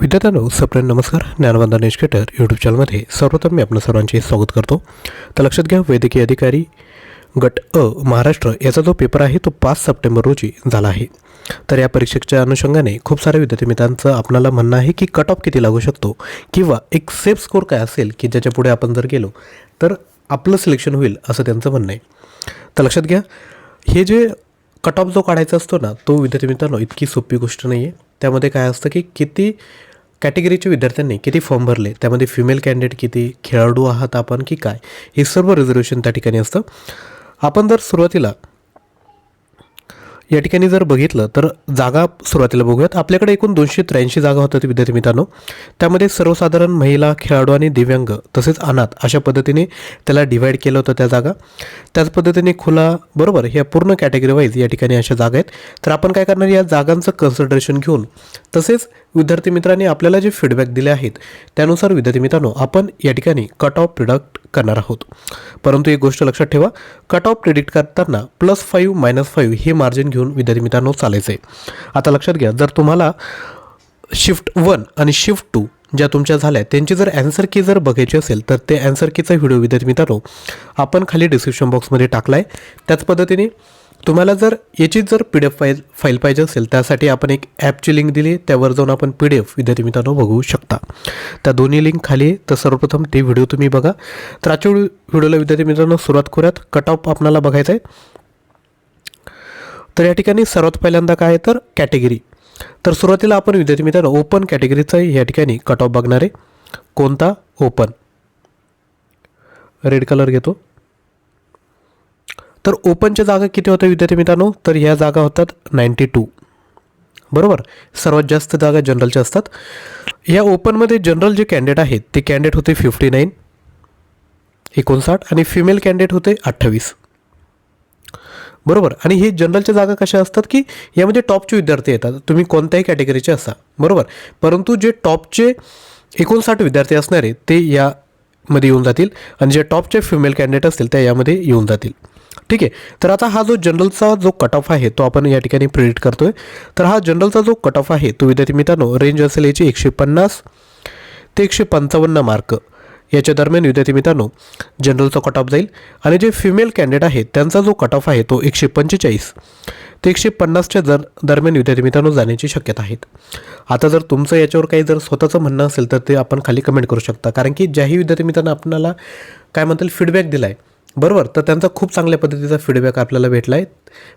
विद्यार्थ्यांनो सप्रेम नमस्कार. ज्ञानवंदन एज्युकेटर यूट्यूब चॅनलमध्ये सर्वप्रथम मी आपलं सर्वांचे स्वागत करतो. तर लक्षात घ्या वैद्यकीय अधिकारी गट अ महाराष्ट्र याचा जो पेपर आहे तो पाच सप्टेंबर रोजी झाला आहे. तर या परीक्षेच्या अनुषंगाने खूप साऱ्या विद्यार्थी मित्रांचं आपणाला म्हणणं आहे की कट ऑफ किती लागू शकतो? किंवा एक सेफ स्कोर काय असेल की ज्याच्या पुढे आपण जर गेलो तर आपलं सिलेक्शन होईल असं त्यांचं म्हणणं आहे. तर लक्षात घ्या हे जे कट ऑफ जो काढायचा असतो ना तो विद्यार्थी मित्रांनो इतकी सोपी गोष्ट नाही आहे त्यामध्ये काय असतं की किती कॅटेगरीच्या विद्यार्थ्यांनी किती फॉर्म भरले त्यामध्ये फिमेल कॅन्डिडेट किती खेळाडू आहात आपण की काय हे सर्व रिझर्वेशन त्या ठिकाणी असतं. आपण जर सुरुवातीला या ठिकाणी जर बघितलं तर जागा सुरुवातीला बघूयात. आपल्याकडे एकूण दोनशे त्र्याऐंशी जागा होतात विद्यार्थी मित्रांनो. त्यामध्ये सर्वसाधारण महिला खेळाडू आणि दिव्यांग तसेच अनाथ अशा पद्धतीने त्याला डिवाईड केलं होतं त्या जागा. त्याच पद्धतीने खुला बरोबर ह्या पूर्ण कॅटेगरी वाईज या ठिकाणी अशा जागा आहेत. तर आपण काय करणार या जागांचं कन्सिडरेशन घेऊन तसेच विद्यार्थी मित्रांनी आपल्याला जे फीडबॅक दिले आहेत त्यानुसार विद्यार्थी मित्रांनो आपण या ठिकाणी कट ऑफ प्रिडक्ट करणार आहोत. परंतु एक गोष्ट लक्षात ठेवा कट ऑफ प्रिडिक्ट करताना प्लस फाईव्ह मायनस फाईव्ह हे मार्जिन घेऊन विद्यार्थी मित्रांनो चालायचं आहे आता लक्षात घ्या जर तुम्हाला शिफ्ट वन आणि शिफ्ट टू ज्या तुमच्या झाल्या त्यांची जर अँसर की जर बघायची असेल तर ते अँसर कीचा व्हिडिओ विद्यार्थी मित्रांनो आपण खाली डिस्क्रिप्शन बॉक्समध्ये टाकला आहे त्याच पद्धतीने तुम्हाला जर याची जर P D F file file पाहिजे असेल त्यासाठी आपण एक ॲपची लिंक दिली त्यावर जाऊन आपण पी डी एफ विद्यार्थी मित्रांनो बघू शकता. त्या दोन्ही लिंक खाली तर सर्वप्रथम ते व्हिडिओ तुम्ही बघा. तर आजच्या व्हिडिओला विद्यार्थी मित्रांनो सुरुवात करूयात. कट ऑफ आपणाला बघायचं आहे. तर या ठिकाणी सर्वात पहिल्यांदा काय आहे तर कॅटेगरी. तर सुरुवातीला आपण विद्यार्थी मित्रांनो ओपन कॅटेगरीचा या ठिकाणी कट ऑफ बघणार आहे. कोणता? ओपन. रेड कलर घेतो. तर ओपनच्या जागा किती होत्या विद्यार्थी मित्रांनो? तर ह्या जागा होतात नाईन्टी टू. बरोबर? सर्वात जास्त जागा जनरलच्या असतात. या ओपनमध्ये जनरल जे कॅन्डिडेट आहेत ते कॅन्डिडेट होते फिफ्टी नाईन एकोणसाठ आणि फिमेल कॅन्डिडेट होते अठ्ठावीस. बरोबर? आणि हे जनरलच्या जागा कशा असतात की यामध्ये टॉपचे विद्यार्थी येतात. तुम्ही कोणत्याही कॅटेगरीचे असा. बरोबर? परंतु जे टॉपचे एकोणसाठ विद्यार्थी असणारे ते यामध्ये येऊन जातील. आणि जे टॉपचे फिमेल कॅन्डिडेट असतील त्या यामध्ये येऊन जातील. ठीक आहे. तर आता हा जो जनरलचा जो कट ऑफ आहे तो आपण या ठिकाणी प्रिडिक्ट करतोय. तर हा जनरलचा जो कट ऑफ आहे तो विद्यार्थी मित्रांनो रेंज असेल याची एकशे पन्नास ते एकशे पंचावन्न मार्क याच्या दरम्यान विद्यार्थी मित्रांनो जनरलचा कट ऑफ जाईल. आणि जे फिमेल कॅन्डिडेट आहेत त्यांचा जो कट ऑफ आहे तो एकशे पंचेचाळीस ते एकशे पन्नासच्या दर दरम्यान विद्यार्थी मित्रांनो जाण्याची शक्यता आहेत आता जर तुमचं याच्यावर काही जर स्वतःचं म्हणणं असेल तर ते आपण खाली कमेंट करू शकता. कारण की ज्याही विद्यार्थी मित्रांनो आपल्याला काय म्हणतील फीडबॅक दिला आहे बरोबर तर त्यांचा खूप चांगल्या पद्धतीचा फीडबॅक आपल्याला भेटला आहे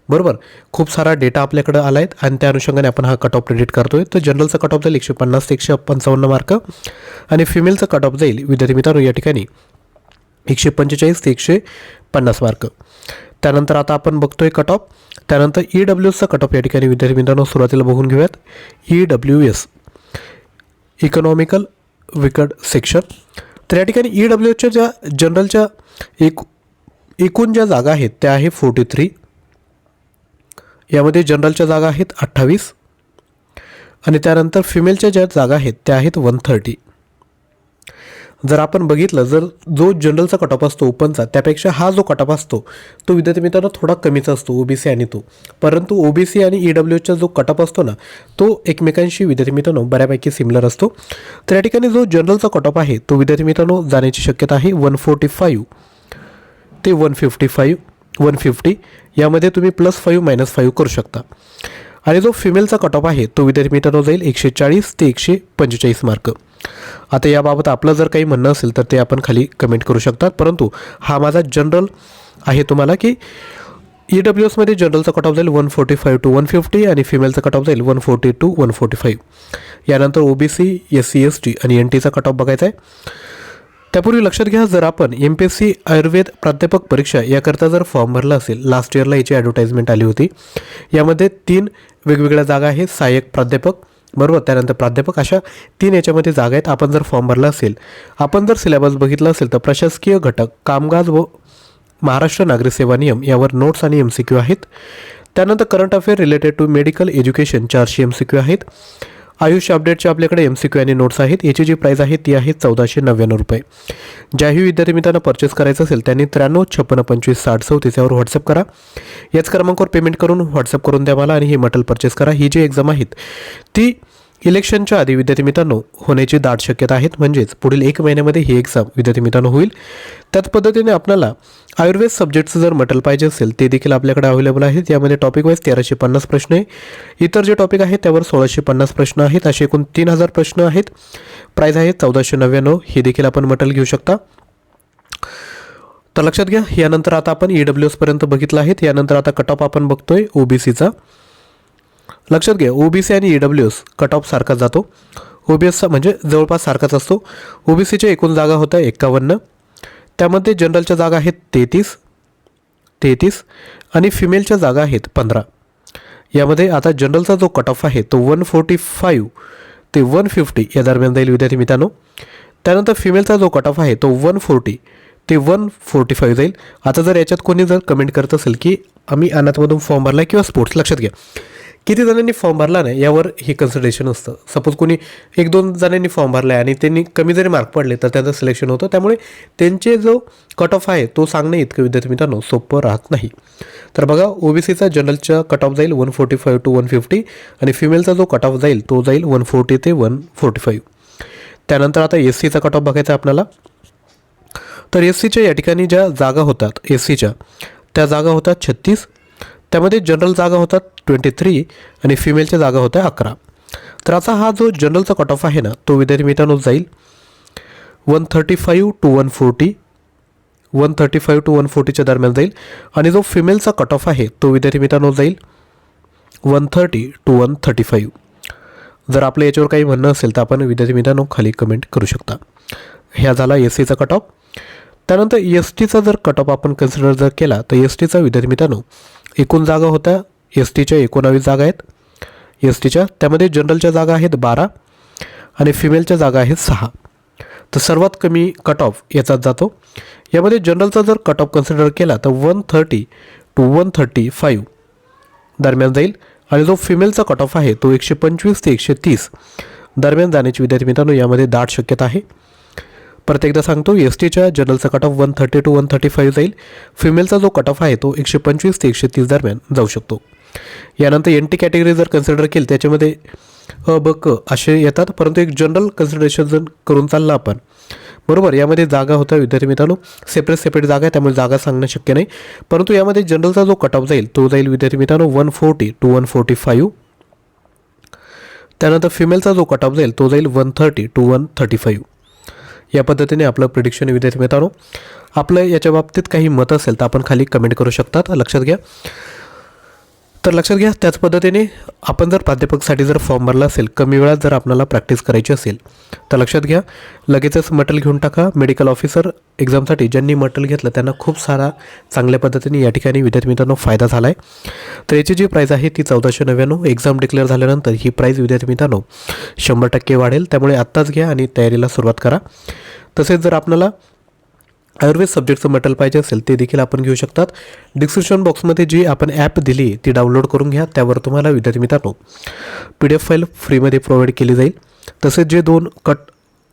बरोबर खूप सारा डेटा आपल्याकडं आला आहे आणि त्या अनुषंगाने आपण हा कट ऑफ प्रेडिट करतो आहे तर जनरलचा कट ऑफ जाईल एकशे पन्नास ते एकशे पंचावन्न मार्क आणि फिमेलचा कट ऑफ जाईल विद्यार्थी मित्रांनो या ठिकाणी एकशे पंचेचाळीस ते एकशे पन्नास मार्क त्यानंतर आता आपण बघतोय कट ऑफ त्यानंतर ई डब्ल्यू एसचा कट ऑफ या ठिकाणी विद्यार्थी मित्रांनो सुरुवातीला बघून घेऊयात. E W S economical weaker section तर या ठिकाणी ई डब्ल्यू एसच्या ज्या जनरलच्या एक एकूण ज्या जागा आहेत त्या आहे फोर्टी थ्री यामध्ये जनरलच्या जागा आहेत अठ्ठावीस. आणि त्यानंतर फिमेलच्या ज्या जागा आहेत त्या आहेत वन थर्टी जर आपण बघितलं जर जो जनरलचा कटअप असतो ओपनचा त्यापेक्षा हा जो कटअप असतो तो विद्यार्थी मित्रांनो थोडा कमीचा असतो ओबीसी आणि तो. परंतु ओबीसी आणि ई डब्ल्यूचा जो कटअप असतो ना तो एकमेकांशी विद्यार्थी मित्रांनो बऱ्यापैकी सिमिलर असतो. तर या ठिकाणी जो जनरलचा कटअप आहे तो विद्यार्थी मित्रांनो जाण्याची शक्यता आहे वन फोर्टी फाईव्ह ते one fifty five one fifty यामध्ये तुम्ही प्लस फाईव्ह मायनस फाईव्ह करू शकता. आणि जो फिमेलचा कट ऑफ आहे तो विद्यार्थी मित्रांनो जाईल एकशे चाळीस ते एकशे पंचेचाळीस मार्क आता याबाबत आपलं जर काही म्हणणं असेल तर ते आपण खाली कमेंट करू शकतात. परंतु हा माझा जनरल आहे तुम्हाला की ई डब्ल्यू एसमध्ये जनरलचा कट ऑफ जाईल one forty five to one fifty आणि फिमेलचा कट ऑफ जाईल one forty to one forty five. यानंतर O B C S C S T आणि एन टीचा कट ऑफ बघायचा आहे. त्यापूर्वी लक्षात घ्या जर आपण M P S C Ayurveda प्राध्यापक परीक्षा याकरता जर फॉर्म भरला असेल लास्ट इयरला याची ॲडव्हर्टाईजमेंट आली होती. यामध्ये तीन वेगवेगळ्या जागा आहेत सहाय्यक प्राध्यापक बरोबर? त्यानंतर प्राध्यापक अशा तीन याच्यामध्ये जागा आहेत. आपण जर फॉर्म भरला असेल आपण जर सिलेबस बघितला असेल तर प्रशासकीय घटक कामकाज व महाराष्ट्र नागरिक सेवा नियम यावर नोट्स आणि एम सी क्यू आहेत. त्यानंतर current affair related to medical education चारशे एम सी क्यू आहेत. आयुष अपडेटचे आपल्याकडे एम सी क्यू आणि नोट्स आहेत. याची जी प्राईस आहे ती आहे चौदाशे नव्याण्णव रुपये. ज्याही विद्यार्थी मित्रांनो परचेस करायचं असेल त्यांनी त्र्याण्णव छप्पन्न पंचवीस साठ चौतीस यावर व्हॉट्सअप करा. याच क्रमांकावर पेमेंट करून व्हॉट्सअप करून द्या मला आणि हे मटल परचेस करा. ही जी एक्झाम आहेत ती इलेक्शनच्या आधी विद्यार्थी मित्रांनो होण्याची दाट शक्यता आहेत. म्हणजेच पुढील एक महिन्यामध्ये ही एक्झाम विद्यार्थी मित्रांनो होईल. त्याच पद्धतीने आपल्याला आयुर्वेद सब्जेक्टचं जर मटेरियल पाहिजे असेल ते देखील आपल्याकडे अवेलेबल आहेत. यामध्ये टॉपिक वाईज तेराशे पन्नास प्रश्न आहे. इतर जे टॉपिक आहेत त्यावर सोळाशे पन्नास प्रश्न आहेत. असे एकूण तीन हजार प्रश्न आहेत. प्राईज आहे चौदाशे नव्याण्णव. हे देखील आपण मटेरियल घेऊ शकता. तर लक्षात घ्या यानंतर आता आपण ई डब्ल्यू एसपर्यंत बघितलं आहे यानंतर आता कट ऑफ आपण बघतोय ओबीसीचा लक्षात घ्या ओबीसी आणि E W S cut off सारखाच जातो. ओबीएसचा म्हणजे जवळपास सारखाच असतो. ओबीसीच्या एकूण जागा होत्या एक्कावन्न त्यामध्ये जनरलच्या जागा आहेत तेहतीस तेहतीस आणि फिमेलच्या जागा आहेत पंधरा. यामध्ये आता जनरलचा जो कट ऑफ आहे तो वन फोर्टी फाईव्ह ते वन फिफ्टी या दरम्यान जाईल विद्यार्थी मित्रांनो. त्यानंतर फिमेलचा जो कट ऑफ आहे तो वन फोर्टी ते वन फोर्टी फाईव्ह जाईल. आता जर याच्यात कोणी जर कमेंट करत असेल की आम्ही अनाथमधून फॉर्म भरला किंवा स्पोर्ट्स लक्षात घ्या. किती जणांनी फॉर्म भरला नाही यावर हे कन्सिडरेशन असतं. सपोज कोणी एक दोन जणांनी फॉर्म भरला आहे आणि त्यांनी कमी जरी मार्क पडले तर त्यांचं सिलेक्शन होतं. त्यामुळे त्यांचे जो कट ऑफ आहे तो सांगणे इतकं विद्यार्थी मित्रांनो सोपं राहत नाही. तर बघा ओबीसीचा जनरलचा कट ऑफ जाईल one forty five to one fifty आणि फिमेलचा जो कट ऑफ जाईल तो जाईल वन फोर्टी ते वन फोर्टी फाईव्ह त्यानंतर आता एस सीचा कट ऑफ बघायचा आहे आपल्याला. तर एस सीच्या या ठिकाणी ज्या जागा होतात एस सीच्या त्या जागा होतात छत्तीस त्यामध्ये जनरल जागा होतात ट्वेंटी थ्री आणि फिमेलच्या जागा होत्या अकरा. तर आता हा जो जनरलचा कट ऑफ आहे ना तो विद्यार्थी मित्रांनो जाईल. One thirty five to one forty one thirty five to one फोर्टीच्या दरम्यान जाईल. आणि जो फिमेलचा कट ऑफ आहे तो विद्यार्थी मित्रांनो जाईल. One thirty to one thirty five जर आपलं याच्यावर काही म्हणणं असेल तर आपण विद्यार्थी मित्रांनो खाली कमेंट करू शकता. ह्या झाला एस सीचा कट ऑफ त्यानंतर एस टीचा जर कट ऑफ आपण कन्सिडर जर केला तर एस टीचा विद्यार्थी मित्रांनो एकूण जागा होत्या एस टीच्या एकोणावीस जागा आहेत. एस टीच्या त्यामध्ये जनरलच्या जागा आहेत बारा आणि फिमेलच्या जागा आहेत सहा. तर सर्वात कमी कट ऑफ याचाच जातो. यामध्ये जनरलचा जर कट ऑफ कन्सिडर केला तर one thirty to one thirty five दरम्यान जाईल. आणि जो फिमेलचा कट ऑफ आहे तो एकशे पंचवीस ते एकशे तीस दरम्यान जाण्याची विद्यार्थी मित्रांनो यामध्ये दाट शक्यता आहे. परत एकदा सांगतो एस टीच्या जनरलचा cut off one thirty to one thirty five जाईल. फिमेलचा जो कट ऑफ आहे तो एकशे पंचवीस ते एकशे तीस दरम्यान जाऊ शकतो. यानंतर एन टी कॅटेगरी जर कन्सिडर केली त्याच्यामध्ये अ ब क असे येतात. परंतु एक जनरल कन्सिडरेशन जर करून चाललं आपण बरोबर? यामध्ये जागा होत्या विद्यार्थी मित्रांनो. सेपरेट सेपरेट जागा आहे त्यामुळे जागा सांगणं शक्य नाही. परंतु यामध्ये जनरलचा जो कट ऑफ जाईल तो जाईल विद्यार्थी मित्रांनो one forty to one forty five त्यानंतर फिमेलचा जो कट ऑफ जाईल तो जाईल one thirty to one thirty five या पद्धतीने आपलं प्रिडिक्शन विद्यार्थी मित्रांनो आपलं याच्या बाबतीत काही मत असेल तर आपण खाली कमेंट करू शकतात. लक्षात घ्या. तर लक्षात घ्या त्याच पद्धतीने आपण जर प्राध्यापकसाठी जर फॉर्म भरला असेल कमी वेळात जर आपल्याला प्रॅक्टिस करायची असेल तर लक्षात घ्या लगेचच मटेरियल घेऊन टाका. मेडिकल ऑफिसर एक्झामसाठी ज्यांनी मटेरियल घेतलं त्यांना खूप सारा चांगल्या पद्धतीने या ठिकाणी विद्यार्थी मित्रांनो फायदा झाला आहे तर याची जी प्राईज आहे ती चौदाशे नव्याण्णव. एक्झाम डिक्लेअर झाल्यानंतर ही प्राईज विद्यार्थी मित्रांनो शंभर टक्के वाढेल. त्यामुळे आत्ताच घ्या आणि तयारीला सुरुवात करा. तसेच जर आपल्याला आयुर्वेद सब्जेक्टचं मटेरियल पाहिजे असेल ते देखील आपण घेऊ शकतात. डिस्क्रिप्शन बॉक्समध्ये जी आपण ॲप दिली ती डाउनलोड करून घ्या. त्यावर तुम्हाला विद्यार्थी मित्रांनो पी डी एफ फाईल फ्रीमध्ये प्रोव्हाइड केली जाईल. तसेच जे दोन कट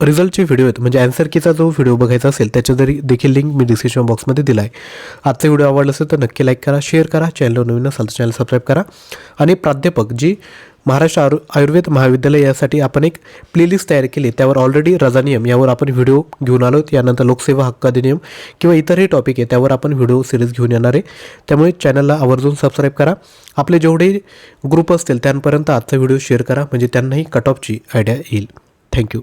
रिझल्टचे व्हिडिओ आहेत. म्हणजे आन्सर कीचा जो व्हिडिओ बघायचा असेल त्याच्या जरी देखील लिंक मी डिस्क्रिप्शन बॉक्समध्ये दिला आहे आजचा व्हिडिओ आवडला असेल तर नक्की लाईक करा शेअर करा चॅनल नवीन असाल तर चॅनल सबस्क्राईब करा. आणि प्राध्यापक जी महाराष्ट्र आयुर् आयुर्वेद महाविद्यालय यासाठी आपण एक प्लेलिस्ट तयार केली त्यावर ऑलरेडी रजा नियम यावर आपण व्हिडिओ घेऊन आलो यानंतर लोकसेवा हक्क अधिनियम किंवा इतरही टॉपिक आहे त्यावर आपण व्हिडिओ सिरीज घेऊन येणार आहे. त्यामुळे चॅनलला आवर्जून सबस्क्राईब करा. आपले जेवढे ग्रुप असतील त्यांपर्यंत आजचा व्हिडिओ शेअर करा. म्हणजे त्यांनाही कट ऑफची आयडिया येईल. Thank you